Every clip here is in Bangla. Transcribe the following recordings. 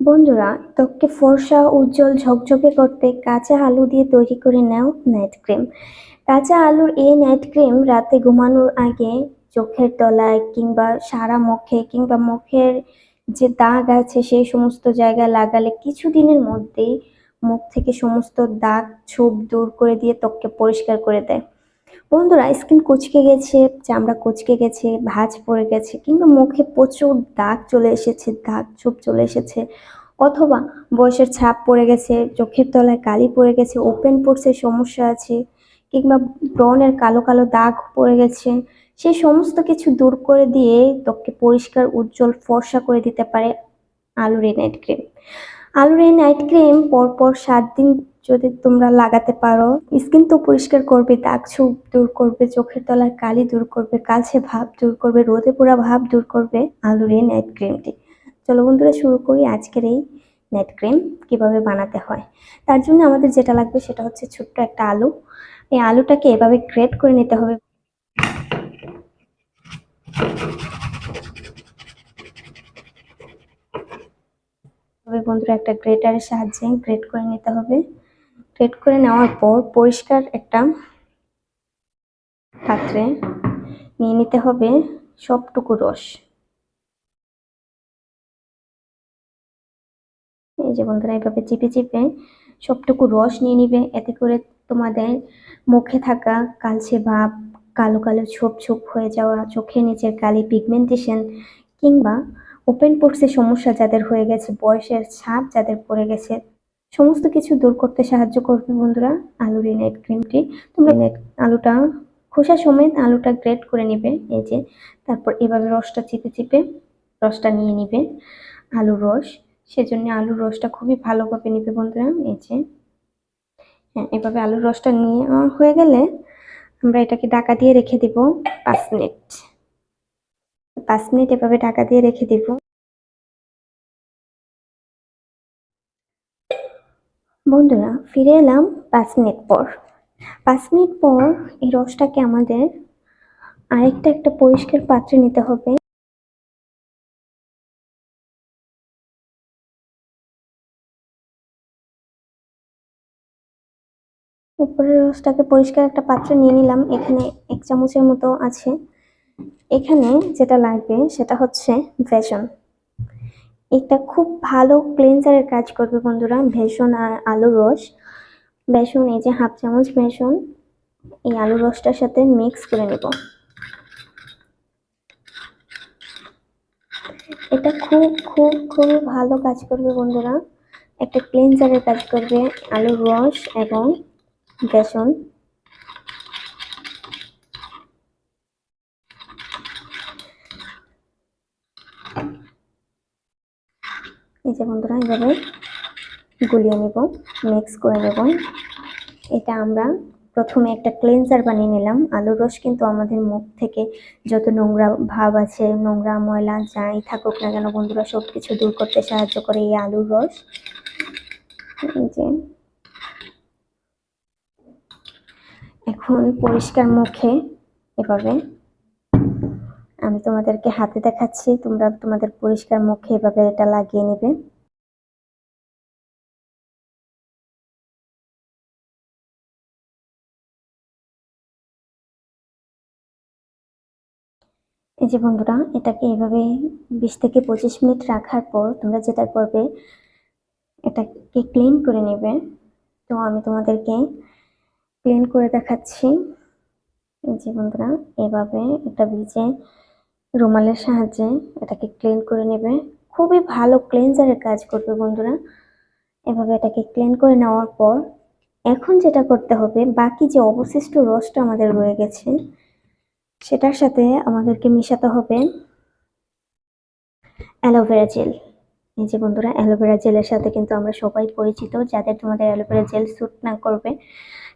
বন্ধুরা, ত্বককে ফর্সা, উজ্জ্বল, ঝকঝকে করতে কাঁচা আলু দিয়ে তৈরি করে নাও নাইট ক্রিম কাঁচা আলুর এই নাইট ক্রিম রাতে ঘুমানোর আগে চোখের তলায় কিংবা সারা মুখে কিংবা মুখের যে দাগ আছে সেই সমস্ত জায়গায় লাগালে কিছুদিনের মধ্যেই মুখ থেকে সমস্ত দাগ, ছোপ দূর করে দিয়ে ত্বককে পরিষ্কার করে দেয়। বন্ধুরা স্কিন কুচকে গেছে, চামড়া কুচকে গেছে, ভাঁজ পড়ে গেছে, কিংবা মুখে প্রচুর দাগ চলে এসেছে, দাগ ছোপ চলে এসেছে, অথবা বয়সের ছাপ পড়ে গেছে, চোখের তলায় কালি পড়ে গেছে ওপেন পোর্সের সমস্যা আছে, কিংবা ব্রনের কালো কালো দাগ পড়ে গেছে সেই সমস্ত কিছু দূর করে দিয়ে ত্বককে পরিষ্কার, উজ্জ্বল, ফর্সা করে দিতে পারে আলুর নাইট ক্রিম আলুর নাইট ক্রিম পরপর সাত দিন যদি তোমরা লাগাতে পারো, স্কিন তো পরিষ্কার করবে, দাগ ছোপ দূর করবে, চোখের তলার কালি দূর করবে, কালচে ভাব দূর করবে, রোদে পোড়া ভাব দূর করবে, আলুর এই নাইট ক্রিমটি চলো বন্ধুরা, শুরু করি আজকের এই নাইট ক্রিম কীভাবে বানাতে হয়। তার জন্য আমাদের যেটা লাগবে সেটা হচ্ছে ছোট্ট একটা আলু। এই আলুটাকে এভাবে গ্রেট করে নিতে হবে। বন্ধুরা, একটা গ্রেটারের সাহায্যে গ্রেট করে নিতে হবে। গ্রেট করে নেওয়ার পর পরিষ্কার একটা পাত্রে নিয়ে নিতে হবে সবটুকু রস। এই যে বন্ধুরা, এইভাবে চিপে চিপে সবটুকু রস নিয়ে নিবে। এতে করে তোমাদের মুখে থাকা কালচে ভাব, কালো কালো ছোপ ছোপ হয়ে যাওয়া চোখের নিচের কালি পিগমেন্টেশন কিংবা ওপেন পোর্সের সমস্যা যাদের হয়ে গেছে, বয়সের ছাপ যাদের পড়ে গেছে সমস্ত কিছু দূর করতে সাহায্য করবে বন্ধুরা, আলুর এই নাইট ক্রিমটি তোমরা আলুটা খোসা সমেত আলুটা গ্রেট করে নিবে, এই যে। তারপর এভাবে রসটা চিপে চিপে রসটা নিয়ে নিবে, আলুর রস। সেজন্য আলুর রসটা খুবই ভালোভাবে নিবে বন্ধুরা, এই যে। হ্যাঁ এভাবে আলুর রসটা নিয়ে হয়ে গেলে আমরা এটাকে ঢাকা দিয়ে রেখে দিব পাঁচ মিনিট। পাঁচ মিনিট এভাবে ঢাকা দিয়ে রেখে দিব। বন্ধুরা, ফিরে এলাম পাঁচ মিনিট পর। পাঁচ মিনিট পর এই রসটাকে আমাদের আরেকটা একটা পরিষ্কার পাত্রে নিতে হবে। উপরের রসটাকে পরিষ্কার একটা পাত্রে নিয়ে নিলাম। এখানে এক চামচের মতো আছে। এখানে যেটা লাগবে সেটা হচ্ছে ভেষন এটা খুব ভালো ক্লিনজারের কাজ করবে বন্ধুরা। ভেষন আর আলু রস। বেসন, এই যে হাফ চামচ বেসন, এই আলু রসটার সাথে মিক্স করে নেব। এটা খুব খুব খুব ভালো কাজ করবে বন্ধুরা। একটা ক্লিনজারের কাজ করবে আলুর রস এবং বেসন। এই যে বন্ধুরা, এভাবে গুলিয়ে নেব মিক্স করে নেব। এটা আমরা প্রথমে একটা ক্লিনজার বানিয়ে নিলাম। আলুর রস কিন্তু আমাদের মুখ থেকে যত নোংরা ভাব আছে, নোংরা ময়লা যাই থাকুক না কেন বন্ধুরা সব কিছু দূর করতে সাহায্য করে এই আলুর রস। এই যে এখন পরিষ্কার মুখে এভাবে আমি তোমাদেরকে হাতে দেখাচ্ছি। তোমরা তোমাদের পরিষ্কার মুখে এভাবে এটা লাগিয়ে নেবে। এই যে বন্ধুরা, এটাকে এভাবে বিশ থেকে পঁচিশ মিনিট রাখার পর তোমরা যেটা করবে, এটাকে ক্লিন করে নেবে। তো আমি তোমাদেরকে ক্লিন করে দেখাচ্ছি। এই যে বন্ধুরা, এভাবে একটা ভিজে রুমালের সাহায্যে এটাকে ক্লিন করে নেবে। খুবই ভালো ক্লিনজারের কাজ করবে বন্ধুরা। এভাবে এটাকে ক্লিন করে নেওয়ার পর এখন যেটা করতে হবে, বাকি যে অবশিষ্ট রসটা আমাদের রয়ে গেছে, সেটার সাথে আমাদেরকে মিশাতে হবে অ্যালোভেরা জেল এই যে বন্ধুরা অ্যালোভেরা জেলের সাথে কিন্তু আমরা সবাই পরিচিত, যাদের তোমাদের অ্যালোভেরা জেল স্যুট না করবে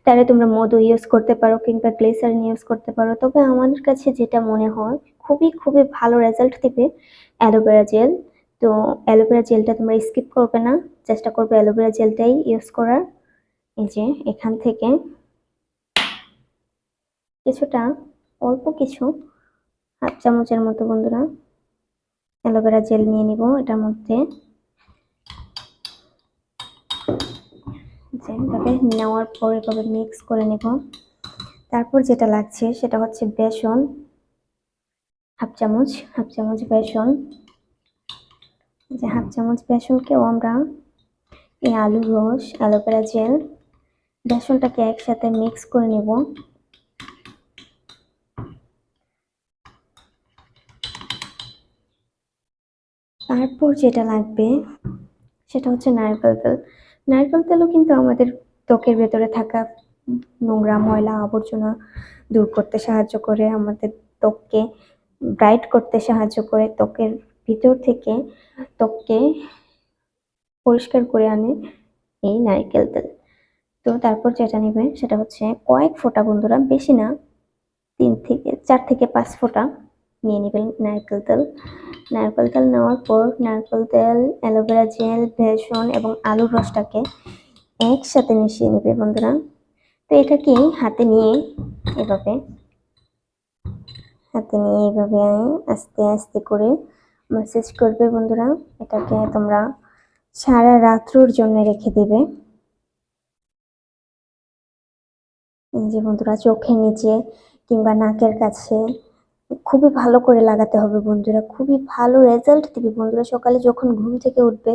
তাহলে তোমরা মধু ইউজ করতে পারো কিংবা গ্লিসারিন ইউজ করতে পারো। তবে আমাদের কাছে যেটা মনে হয় খুবই খুবই ভালো রেজাল্ট দেবে অ্যালোভেরা জেল তো অ্যালোভেরা জেলটা তোমরা স্কিপ করবে না, চেষ্টা করবে অ্যালোভেরা জেলটাই ইউজ করার। এই যে, এখান থেকে কিছুটা, অল্প কিছু হাফ চামচের মতো বন্ধুরা অ্যালোভেরা জেল নিয়ে নিব এটার মধ্যে। যে এভাবে নেওয়ার পর এভাবে মিক্স করে নেব। তারপর যেটা লাগছে সেটা হচ্ছে বেসন। হাফ চামচ হাফ চামচ বেসন। যে হাফ চামচ বেসনকেও আমরা এই আলুর রস অ্যালোভেরা জেল, বেসনটাকে একসাথে মিক্স করে নেব। তারপর যেটা লাগবে সেটা হচ্ছে নারকেল তেল। নারকেল তেলও কিন্তু আমাদের ত্বকের ভেতরে থাকা নোংরা ময়লা আবর্জনা দূর করতে সাহায্য করে আমাদের ত্বককে ব্রাইট করতে সাহায্য করে ত্বকের ভিতর থেকে ত্বককে পরিষ্কার করে আনে এই নারকেল তেল। তো তারপর যেটা নেবেন সেটা হচ্ছে কয়েক ফোঁটা বন্ধুরা, বেশি না, তিন থেকে, চার থেকে পাঁচ ফোঁটা নিয়ে নেবেন নারকেল তেল। নারকেল তেল নেওয়ার পর নারকেল তেল, অ্যালোভেরা জেল, বেসন এবং আলুর রসটাকে একসাথে মিশিয়ে নেবে বন্ধুরা। তো এটাকে হাতে নিয়ে এভাবে হাতে নিয়ে এভাবে আস্তে আস্তে করে ম্যাসেজ করবে বন্ধুরা। এটাকে তোমরা সারা রাত্রর জন্য রেখে দিবে। যে বন্ধুরা, চোখের নিচে কিংবা নাকের কাছে খুবই ভালো করে লাগাতে হবে বন্ধুরা। খুবই ভালো রেজাল্ট দিবে বন্ধুরা। সকালে যখন ঘুম থেকে উঠবে,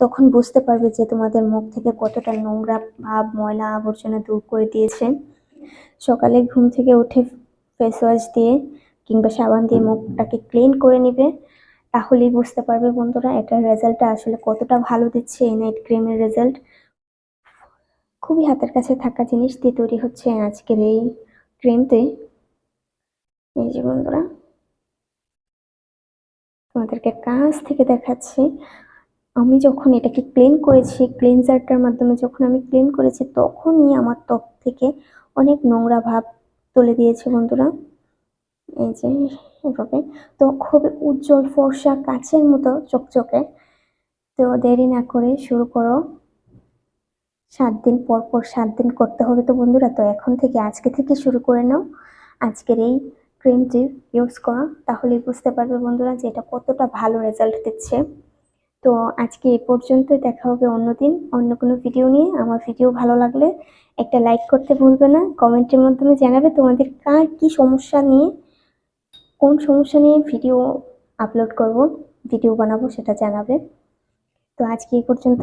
তখন বুঝতে পারবে যে তোমাদের মুখ থেকে কতটা নোংরা ভাব, ময়লা আবর্জনা দূর করে দিয়েছে। সকালে ঘুম থেকে উঠে ফেস ওয়াশ দিয়ে কিংবা সাবান দিয়ে মুখটাকে ক্লিন করে নিবে, তাহলেই বুঝতে পারবে বন্ধুরা এটার রেজাল্টটা আসলে কতটা ভালো দিচ্ছে এই নাইট ক্রিমের রেজাল্ট খুবই হাতের কাছে থাকা জিনিস দিয়ে তৈরি হচ্ছে আজকের এই ক্রিমতে এই যে বন্ধুরা, তোমাদেরকে কাছ থেকে দেখাচ্ছি। আমি যখন এটাকে ক্লিন করেছি ক্লিনজারটার মাধ্যমে যখন আমি ক্লিন করেছি, তখনই আমার ত্বক থেকে অনেক নোংরা ভাব তুলে দিয়েছে বন্ধুরা। এই যে এভাবে তো খুবই উজ্জ্বল ফর্সা কাছের মতো চকচকে। তো দেরি না করে শুরু করো। সাত দিন পর পর সাত দিন করতে হবে তো বন্ধুরা, তো এখন থেকে আজকে থেকে শুরু করে নাও। আজকের এই ক্রিমটি ইউজ করো, তাহলেই বুঝতে পারবে বন্ধুরা যে এটা কতটা ভালো রেজাল্ট দিচ্ছে। তো আজকে এ পর্যন্তই, দেখা হবে অন্যদিন অন্য কোনো ভিডিও নিয়ে। আমার ভিডিও ভালো লাগলে একটা লাইক করতে ভুলবে না। কমেন্টের মাধ্যমে জানাবে তোমাদের কার কি সমস্যা নিয়ে কোন সমস্যা নিয়ে ভিডিও আপলোড করব ভিডিও বানাবো সেটা জানাবে তো আজকে এই পর্যন্ত